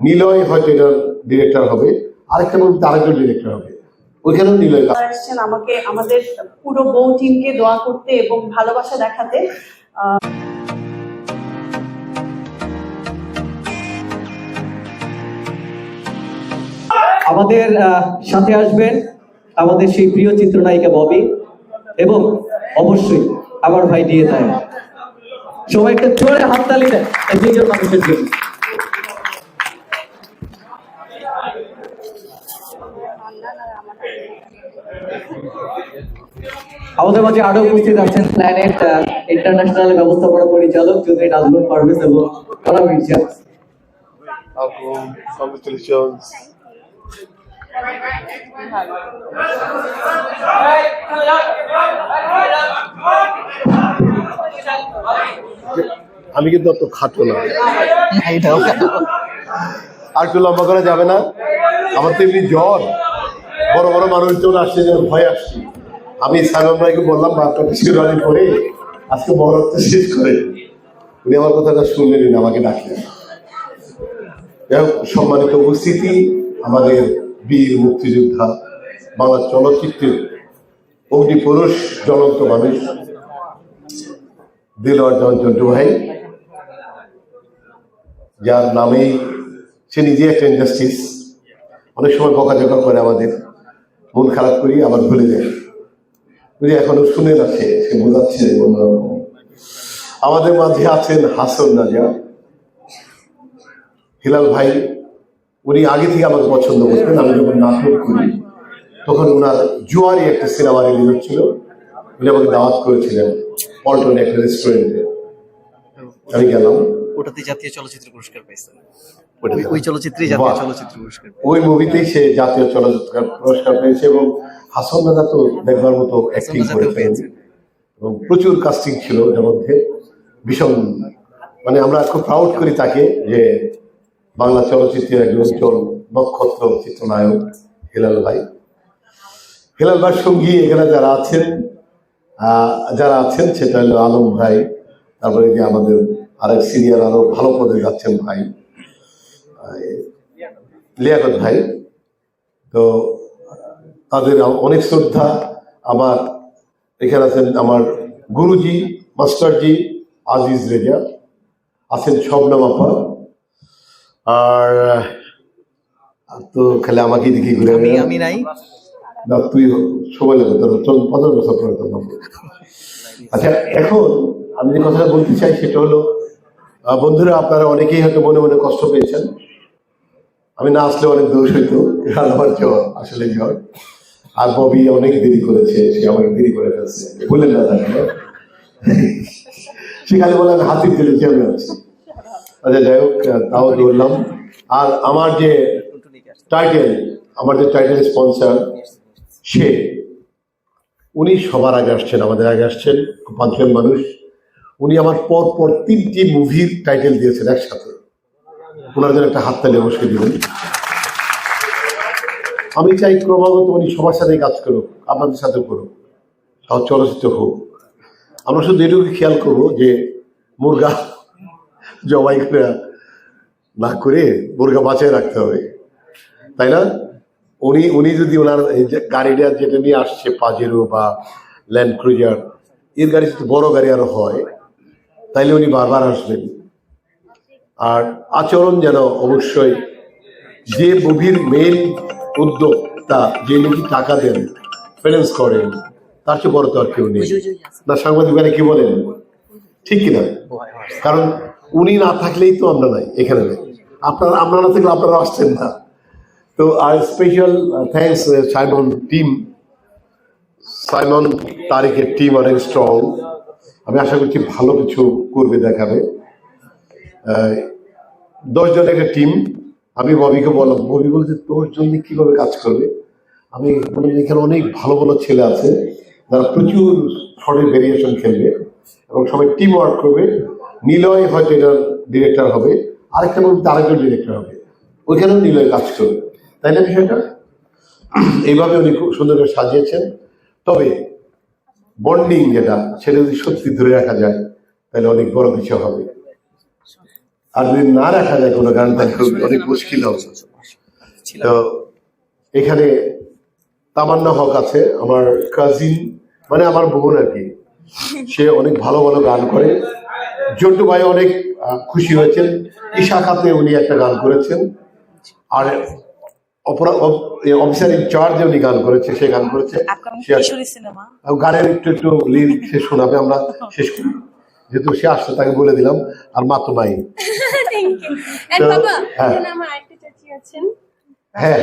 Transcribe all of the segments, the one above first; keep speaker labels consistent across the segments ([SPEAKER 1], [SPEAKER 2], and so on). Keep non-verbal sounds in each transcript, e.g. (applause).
[SPEAKER 1] নিলয় হয়তো এটার ডিরেক্টর হবে আরেকটা মুভিতে আরেকজন ডিরেক্টর হবে। ওইখানেও নিলয়
[SPEAKER 2] আপনারা আমাকে আমাদের পুরো বউ টিমকে দোয়া করতে এবং ভালোবাসা দেখাতে।
[SPEAKER 3] আমাদের আহ, সাথে আসবেন আমাদের সেই প্রিয় চিত্রনায়িকা ববি এবং অবশ্যই আমার ভাই দিয়ে দেয় সবাই একটা জোরে হাততালি দেন এই মানুষের জন্য। আমাদের মাঝে আরও উপস্থিত আছেন প্ল্যানেট ইন্টারন্যাশনাল ব্যবস্থাপনা পরিচালক যদি নাজমুল পারভেজ এবং
[SPEAKER 1] Congratulations. আমি কিন্তু অত খাটো না। আর একটু লম্বা করা যাবে না। আমার তো এমনি জ্বর। বড় বড় মানুষজন আসছে যে ভয় আসছি। আমি সাইমন ভাইকে বললাম বারোটা বিস্কুট রানি করে আজকে বরত্ব শেষ করে। উনি আমার কথাটা শুনলেন না আমাকে ডাকলেন। সম্মানিত উপস্থিতি, আমাদের বীর মুক্তিযোদ্ধা বাংলা চলচ্চিত্রের অগ্নিপুরুষ, জ্বলন্ত মানুষ, দিলওয়ার চন্দ্র ভাই যার নামেই সে নিজে একটা ইন্ডাস্ট্রিজ অনেক সময় বকাঝকা করে আমাদের। মন খারাপ করি, আবার ভুলে যায় বুঝি এখনও শুনে না সে সে বোঝাচ্ছে অন্যরকম আমাদের মাঝে আছেন হাসন রাজা। হিলাল ভাই, উনি আগে থেকে আমাকে পছন্দ করতেন, আমি যখন নাটক করি, তখন ওনার জুয়ারি একটা সিনেমা রিলিজ হচ্ছিল। উনি আমাকে দাওয়াত করেছিলেন, পল্টনে একটা রেস্টুরেন্টে আমি গেলাম।
[SPEAKER 4] ওটাতে জাতীয় চলচ্চিত্র পুরস্কার পাইছে। ওই- চলচ্চিত্রে জাতীয় চলচ্চিত্র পুরস্কার
[SPEAKER 1] ওই মুভিতেই সে জাতীয় চলচ্চিত্র পুরস্কার পেয়েছে এবং হাসন রাজা তো দেখবার মতো অ্যাক্টিং
[SPEAKER 4] পেয়েছে।
[SPEAKER 1] এবং প্রচুর কাস্টিং ছিল ওটার মধ্যে। ভীষণ মানে আমরা খুব প্রাউড করি তাকে যে বাংলা চলচ্চিত্রের একজন উজ্জ্বল নক্ষত্র চিত্রনায়ক হেলাল ভাই। হেলাল ভাইয়ের সঙ্গী এখানে যারা আছেন যারা আছেন সেটা হলো আলম ভাই তারপরে যে আমাদের আরেক সিনিয়র আরও ভালো পদে যাচ্ছেন ভাই। লিয়াকত ভাই। তো তাদের অনেক শ্রদ্ধা। আমার এখানে আছেন আমার গুরুজি মাস্টারজি আজিজ রেজা। আছেন শবনম আপা। আর তো খালি আমাকে দেখি ঘুরে
[SPEAKER 4] আমি আমি নাই।
[SPEAKER 1] না তুই সময় লাগবে তোর চল পনেরো বছর পরে আচ্ছা এখন আমি যে কথাটা বলতে চাই সেটা হলো বন্ধুরা, আপনারা অনেকেই হয়তো মনে মনে কষ্ট পেয়েছেন। আমি না আসলে অনেক দোষ হইতো আমার জ্বর, আসলে জ্বর। আর ববি অনেক দেরি করেছে, সে আমাকে দেরি করে ফেলছে। বললেন না, তাকে না? সে খালি হাতির দিলে কি আমি আছি। আচ্ছা যাই হোক তাও ধরলাম। আর আমার যে টাইটেল আমার যে টাইটেল স্পন্সর সে, উনি সবার আগে আসছেন, আমাদের আগে আসছেন পাঁচজন মানুষ। উনি আমার পর পর তিনটি মুভির টাইটেল দিয়েছেন একসাথে। ওনার জন্য একটা হাততালি অবশ্যই দিবেন। আমি চাই ক্রমাগত উনি সবার সাথে কাজ করুক, আপনাদের সাথে করুক, তাও চলচ্চিত্র হোক। আমরা শুধু এটুকু খেয়াল করব যে মুরগা জবাই না করে মুরগা বাঁচিয়ে রাখতে হবে। তাই না? উনি উনি যদি ওনার গাড়িটা যেটা নিয়ে আসছে পাজেরো বা ল্যান্ড ক্রুজার এর গাড়ি যদি বড় গাড়ি আরও হয় তাইলে উনি বারবার আসবেন। আর আচরণ যেন অবশ্যই যে মুভির মেইন উদ্যোক্তা যে নাকি টাকা দেন ফাইন্যান্স করেন তার চেয়ে বড় তো আর কেউ নেই। না সাংবাদিকরা কি বলেন? ঠিক কিনা? কারণ উনি না থাকলেই তো আমরা নাই এখানে। নাই আপনারা আমরা না থাকলে আপনারা আসছেন না। তো আর special thanks Simon team Simon তারিখের টিম অনেক স্ট্রং আমি আশা করছি ভালো কিছু করবে দেখাবে। আহ, দশ জনের একটা টিম। আমি ববিকে বললাম ববি বলছে দশ জন দিয়ে কীভাবে কাজ করবে? আমি এখানে অনেক ভালো ভালো ছেলে আছে যারা প্রচুর শর্টের ভেরিয়েশন খেলবে এবং সবাই টিম ওয়ার্ক করবে। নিলয় হয়তো এটার ডিরেক্টর হবে আরেকটা বলতে আরেকজন ডিরেক্টর হবে। ওইখানেও নিলয় কাজ করবে। তাই না বিষয়টা? এইভাবে উনি খুব সুন্দর করে সাজিয়েছেন। তবে বন্ডিং যেটা, সেটা যদি সত্যি ধরে রাখা যায়, তাহলে অনেক বড় কিছু হবে। আর যদি না রাখা যায় কোনো গান, তাহলে অনেক মুশকিল হবে। তো এখানে তামান্না হক আছে, আমার কাজিন মানে আমার বোন আর কি। সে অনেক ভালো ভালো গান করে। জন্টু ভাই অনেক খুশি হয়েছেন। ঈশা খাতে উনি একটা গান করেছেন। আর অফিসার ইনচার্জে উনি গান করেছে সে গান করেছে। গানের একটু একটু লিরিক সে শোনাবে আমরা শেষ করি। যেহেতু সে আসছে তাকে বলে দিলাম আর মা তো নাই। হ্যাঁ।
[SPEAKER 5] আছেন।
[SPEAKER 1] হ্যাঁ।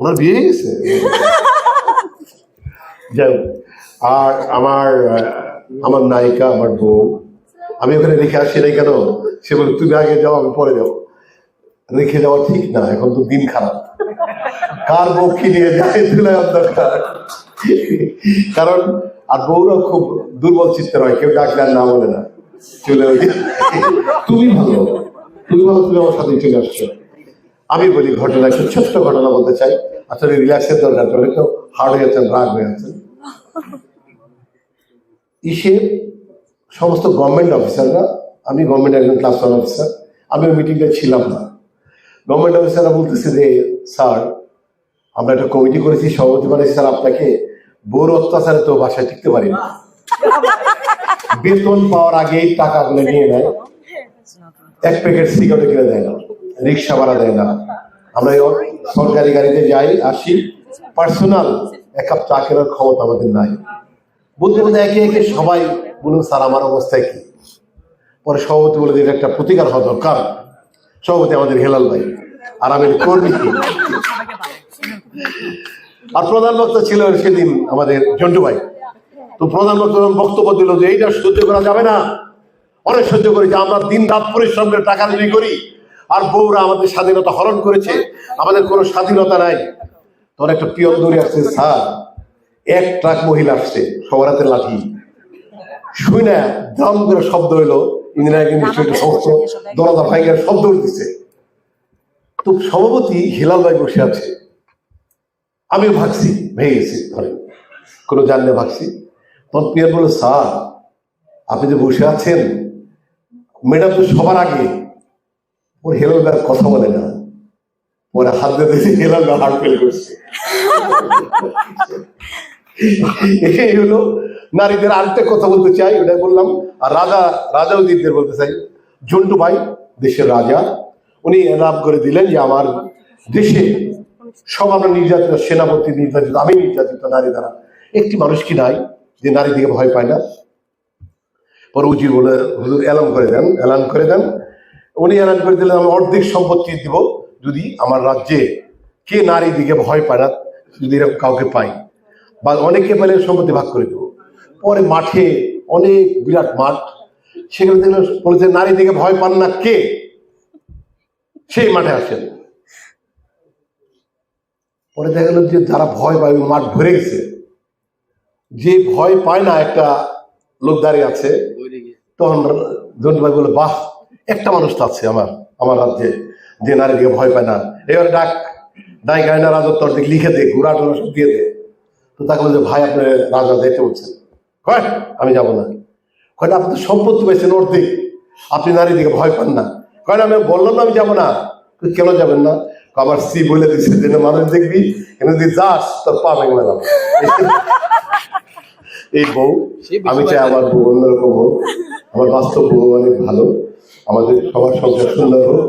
[SPEAKER 1] ওনার বিয়ে গেছে যাই হোক, আর আমার আমার নায়িকা আমার বউ। আমি ওখানে রেখে আসি নাই কেন? সে বলে তুমি আগে যাও আমি পরে যাব। রেখে যাওয়া ঠিক না, এখন তো দিন খারাপ। কার কি নিয়ে যায় দরকার। কারণ, আর বউরা খুব দুর্বল চিত্তের হয়, কেউ ডাকলে না বলে না। চলে তুমি ভালো তুমি ভালো, তুমি আমার সাথে চলে আসছো। আমি বলি ঘটনা, একটা ছোট্ট ঘটনা বলতে চাই। আসলে রিল্যাক্সের দরকার চলে তো হার্ড হয়ে আছেন রাগ হয়ে আছেন ইসে, সমস্ত গভর্নমেন্ট অফিসাররা আমি গভর্নমেন্ট একজন ক্লাস ওয়ান অফিসার আমি ওই মিটিংটা ছিলাম না। গভর্নমেন্ট অফিসাররা বলতেছে যে, স্যার, আমরা একটা কমিটি করেছি, সভাপতি বানিয়েছি স্যার, আপনাকে বোর অত্যাচারে তো বাসায় টিকতে পারি না। বেতন পাওয়ার আগেই টাকাগুলো নিয়ে নেয়। এক প্যাকেট সিগারেট কিনে দেয় না, রিক্সা ভাড়া দেয় না। আমরা সরকারি গাড়িতে যাই, আসি। পার্সোনাল এক কাপ চা কেনার ক্ষমতা আমাদের নাই। বলতে বলতে একে একে সবাই বলুন, স্যার, আমার অবস্থায় কি? পরে সভাপতি বলে যে এটা একটা প্রতিকার হওয়া দরকার। সভাপতি আমাদের হেলাল ভাই আর আমি কর্মী। আর প্রধান বক্তা ছিল সেদিন আমাদের জন্টু ভাই। তো প্রধান বক্তা বক্তব্য দিল যে এইটা সহ্য করা যাবে না, অনেক সহ্য করি যে আমরা দিন রাত পরিশ্রম করে টাকা রুজি করি, আর বউরা আমাদের স্বাধীনতা হরণ করেছে, আমাদের কোনো স্বাধীনতা নাই। তখন একটা পিয়ন দৌড়ে আসছে, স্যার, এক ট্রাক মহিলা আসছে, সবার হাতে লাঠি। শুই না করে শব্দ হইল ইঞ্জিনিয়ারিং ইনস্টিটিউটের সমস্ত দরজা ভাইগার শব্দ উঠতেছে তো সভাপতি হিলাল ভাই বসে আছে। আমি ভাগছি ভেঙে গেছি ধরে কোনো জানলে ভাগছি। তখন পিয়ার বলল স্যার আপনি যে বসে আছেন ম্যাডাম তো সবার আগে। ওর হেলাল ভাই কথা বলে না। পরে হাত দিয়ে দেখি হেলাল ভাই হার্ট ফেল করছে এই হলো নারীদের আরেকটা কথা বলতে চাই, ওটাই বললাম, আর রাজা রাজা উদ্দিনদের বলতে চাই। ঝন্টু ভাই, দেশের রাজা, উনি এলাপ করে দিলেন যে আমার দেশে আমরা নির্যাতিত, সেনাপতি নির্যাতিত, আমি নির্যাতিত নারী দ্বারা। একটি মানুষ কি নাই যে নারী দিকে ভয় পায় না? পরে বলে, হুজুর, এলান করে দেন, এলান করে দেন। উনি এলান করে দিলেন, আমি অর্ধেক সম্পত্তি দিব যদি আমার রাজ্যে কে নারী দিকে ভয় পায় না, যদি এরকম কাউকে পাই। বা অনেকে পেলে সম্পত্তি ভাগ করে দেবো। পরে মাঠে অনেক বিরাট মাঠ। সেখানে দেখলেন বলেছে, নারী দিকে ভয় পান না কে? সেই মাঠে আসেন। পরে দেখা গেল যে যারা ভয় পায় মাঠ ভরে গেছে, যে ভয় পায় না একটা লোক দাঁড়িয়ে আছে, তখন ভাই বলে, বাহ, একটা মানুষ তো আছে আমার আমার রাজ্যে, যে নারী দিকে ভয় পায় না। এবার ডাক ডাই গায়না রাজত্ব লিখে দে ঘোরা টোরা দিয়ে দে। তো তাকে বলছে ভাই আপনার রাজা যেতে বলছেন। কয়? আমি যাব না। কয় না আপনি তো সম্পত্তি পাইছেন অর্ধেক। আপনি নারী দিকে ভয় পান না। কয় না আমি বললাম না আমি যাব না। কেন যাবেন না? আমার সি বলে দিচ্ছে যে না, মানুষ দেখবি এখানে যদি যাস তোর পা ভেঙে গেলাম (laughs) এই বউ আমি চাই আমার বউ অন্যরকম হোক। আমার বাস্তব বউ অনেক ভালো। আমাদের সবার সংসার সুন্দর হোক।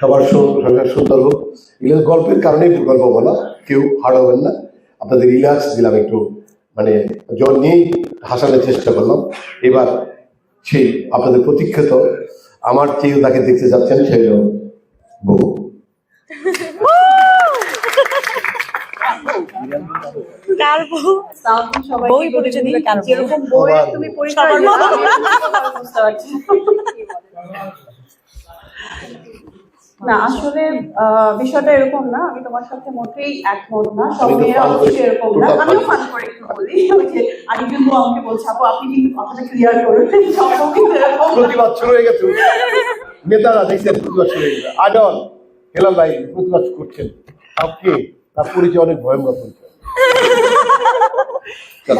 [SPEAKER 1] সবার সংসার সুন্দর হোক। এগুলো গল্পের কারণেই গল্প বলা। কেউ হার্ড হবেন না। আপনাদের রিল্যাক্স দিলাম একটু। মানে জ্বর নিয়েই হাসানোর চেষ্টা করলাম। এবার সেই আপনাদের প্রতীক্ষিত আমার চেয়েও তাকে দেখতে যাচ্ছেন সেই হলো বউ (laughs)
[SPEAKER 6] কার বউ?
[SPEAKER 2] তাহলে সবাই
[SPEAKER 6] বউই পরিচয়?
[SPEAKER 2] যেরকম তুমি পরিচয়
[SPEAKER 6] সবার
[SPEAKER 2] দিলা,
[SPEAKER 6] বউ।
[SPEAKER 2] আমি বুঝতে পারছি। না আসলে আহ, বিষয়টা এরকম না আমি তোমার সাথে মোটেই একমত না সব মেয়েরা অবশ্যই এরকম না। আমিও ফান করে একটু বলি ওই যে আমি কিন্তু আমাকে বলছি আপু আপনি কিন্তু কথাটা ক্লিয়ার করুন সব কিন্তু এরকম
[SPEAKER 1] প্রতিবাদ শুরু হয়ে গেছে। নেতারা দেখছেন প্রতিবাদ শুরু হয়ে গেছে। আডন হেলাল ভাই প্রতিবাদ করছেন। আপনি তার পরিচয় অনেক ভয়ঙ্কর পরিচয়।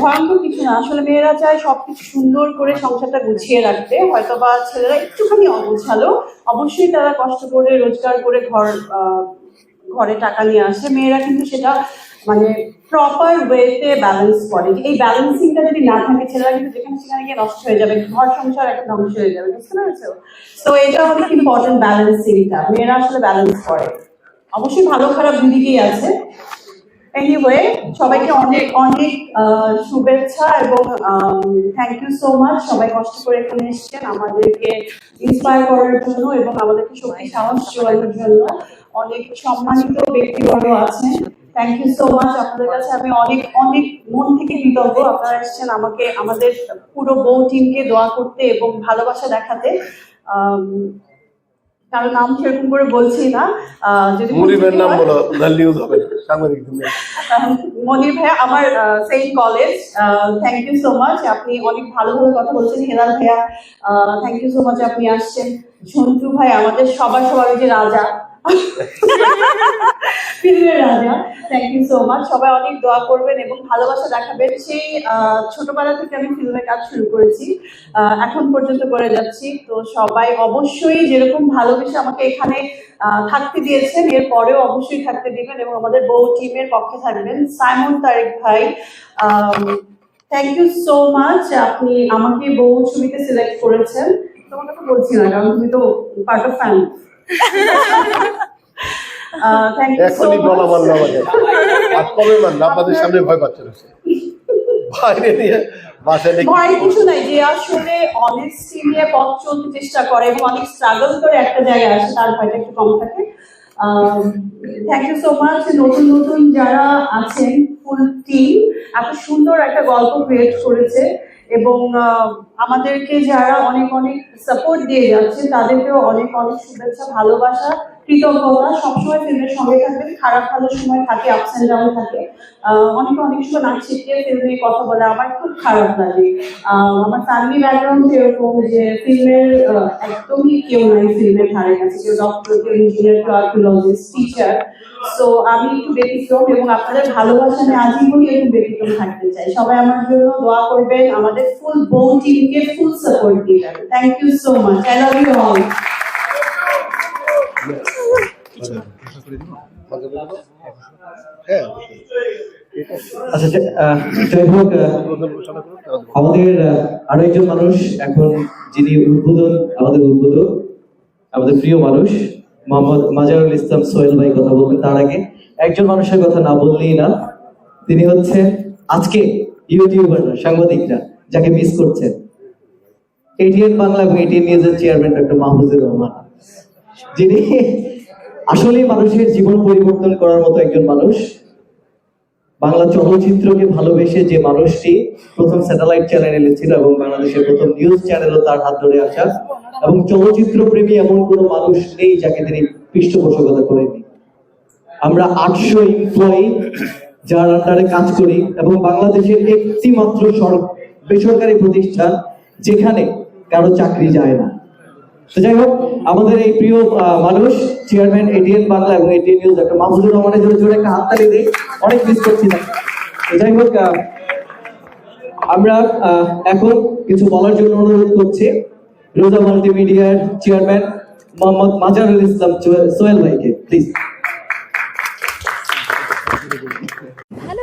[SPEAKER 2] ভয়ঙ্কর কিছু না। আসলে মেয়েরা চায় সবকিছু সুন্দর করে সংসারটা গুছিয়ে রাখতে। হয়তো বা ছেলেরা একটুখানি অগোছালো অবশ্যই তারা কষ্ট করে, রোজগার করে ঘর ঘরে টাকা নিয়ে আসে। মেয়েরা কিন্তু সেটা মানে প্রপার ওয়েতে ব্যালেন্স করে। এই ব্যালেন্সিংটা যদি না থাকে, ছেলেরা কিন্তু যেখানে সেখানে গিয়ে নষ্ট হয়ে যাবে। ঘর সংসার একটা ধ্বংস হয়ে যাবে। বুঝতে পেরেছ? তো এটা অনেক ইম্পর্টেন্ট ব্যালেন্সিংটা মেয়েরা আসলে ব্যালেন্স করে। অবশ্যই ভালো খারাপ দুদিকেই আছে। এনিওয়ে সবাইকে অনেক অনেক শুভেচ্ছা এবং থ্যাংক ইউ সো মাচ সবাই কষ্ট করে এখানে এসেছেন আমাদেরকে ইন্সপায়ার করার জন্য এবং আমাদেরকে সবাই সাহস যোগানোর জন্য। অনেক সম্মানিত ব্যক্তিবর্গ আছেন। থ্যাংক ইউ সো মাচ আপনাদের কাছে। আমি অনেক অনেক মন থেকে কৃতজ্ঞ। আপনারা এসেছেন আমাকে, আমাদের পুরো বউ টিমকে দোয়া করতে এবং ভালোবাসা দেখাতে। আম, কারও নাম সেরকম করে বলছি না যদি
[SPEAKER 1] মুরিবের নাম বলো নিউজ হবে সাংবাদিক দুনিয়া।
[SPEAKER 2] মনির ভাইয়া আমার সেই college thank you so much আপনি অনেক ভালো ভালো কথা বলছেন হেলাল ভাইয়া থ্যাংক ইউ সো মাচ আপনি আসছেন ঝন্টু ভাই আমাদের সবার সবার যে রাজা ফিল্মের রাজা থ্যাংক ইউ সো মাচ সবাই অনেক দোয়া করবেন এবং ভালোবাসা দেখাবেন। সেই ছোটবেলা থেকে আমি ফিল্মে কাজ শুরু করেছি। এখন পর্যন্ত করে যাচ্ছি। তো সবাই অবশ্যই যেরকম ভালোবেসে আমাকে এখানে থাকতে দিয়েছেন, এর পরেও অবশ্যই থাকতে দিবেন এবং আমাদের বউ টিমের পক্ষে থাকবেন। সাইমন তারেক ভাই থ্যাংক ইউ সো মাচ আপনি আমাকে বউ ছবিতে সিলেক্ট করেছেন। তোমার কথা বলছি না, কারণ তুমি তো পার্ট অফ সো
[SPEAKER 1] এখনই বলা মানলো আমাকে আর কবে আপনাদের সামনে ভয় পাচ্ছে না। বাইরে নিয়ে বাসায়
[SPEAKER 2] ভয় কিছু নাই যে আসলে অনেস্টি নিয়ে পথ চলতে চেষ্টা করে এবং অনেক স্ট্রাগল করে একটা জায়গায় আসে তার ভয়টা একটু কম থাকে। থ্যাংক ইউ সো মাচ নতুন নতুন যারা আছেন ফুল টিম এত সুন্দর একটা গল্প ক্রিয়েট করেছে এবং আহ, আমাদেরকে যারা অনেক অনেক সাপোর্ট দিয়ে যাচ্ছে তাদেরকেও অনেক অনেক শুভেচ্ছা ভালোবাসা। কৃতজ্ঞতা, সবসময় ফিল্মের সঙ্গে থাকবেন, খারাপ ভালো সময় থাকে আপস অ্যান্ড ডাউন থাকে। অনেকে অনেক সময় নাচ শিখিয়ে ফিল্মে কথা বলে, আমার খুব খারাপ লাগে। আমার ফ্যামিলি ব্যাকগ্রাউন্ড এরকম যে ফিল্মের একদমই কেউ নাই ফিল্মের ধারে কাছে, কেউ ডক্টর কেউ ইঞ্জিনিয়ার কেউ আর্কিওলজিস্ট টিচার সো আমি একটু ব্যতিক্রম এবং আপনাদের ভালোবাসা আমি আজীবনই একটু ব্যতিক্রম থাকতে চাই। সবাই আমার জন্য দোয়া করবেন, আমাদের ফুল বউ টিমকে ফুল সাপোর্ট দিবেন thank you so much I love you all
[SPEAKER 3] আমাদের আরও একজন মানুষ এখন যিনি উদ্বোধন, আমাদের উদ্বোধক, আমাদের প্রিয় মানুষ, মোহাম্মদ মাজারুল ইসলাম সোহেল ভাই কথা বলবেন তার আগে। একজন মানুষের কথা না বললেই না, তিনি হচ্ছে আজকে ইউটিউবাররা, সাংবাদিকরা, যাকে মিস করছেন। এটিএন বাংলা এবং এটিএন নিউজের চেয়ারম্যান ডক্টর মাহমুদুর রহমান। যিনি আসলেই মানুষের জীবন পরিবর্তন করার মতো একজন মানুষ। বাংলা চলচ্চিত্রকে ভালোবেসে যে মানুষটি প্রথম স্যাটেলাইট চ্যানেলে ছিল এবং বাংলাদেশের প্রথম নিউজ চ্যানেলও তার হাত ধরে আসা, এবং চলচ্চিত্র প্রেমী এমন কোনো মানুষ নেই যাকে তিনি পৃষ্ঠপোষকতা করেনি আমরা আটশো এমপ্লয়ি যার আন্ডারে কাজ করি এবং বাংলাদেশের একটি মাত্র সর- বেসরকারি প্রতিষ্ঠান যেখানে কারও চাকরি যায় না। তো যাই হোক, আমাদের এই প্রিয় মানুষ চেয়ারম্যান এটিএন বাংলা এবং এডিএন নিউজ ডক্টর মাহমুদুর রহমানের জন্য জোরে একটা হাততালি দিই। অনেক মিস করছি না তো যাই হোক আমরা এখন কিছু বলার জন্য অনুরোধ করছি। রোজা মাল্টিমিডিয়ার চেয়ারম্যান মোহাম্মদ মাজারুল ইসলাম সোহেল ভাইকে প্লিজ
[SPEAKER 6] ভালো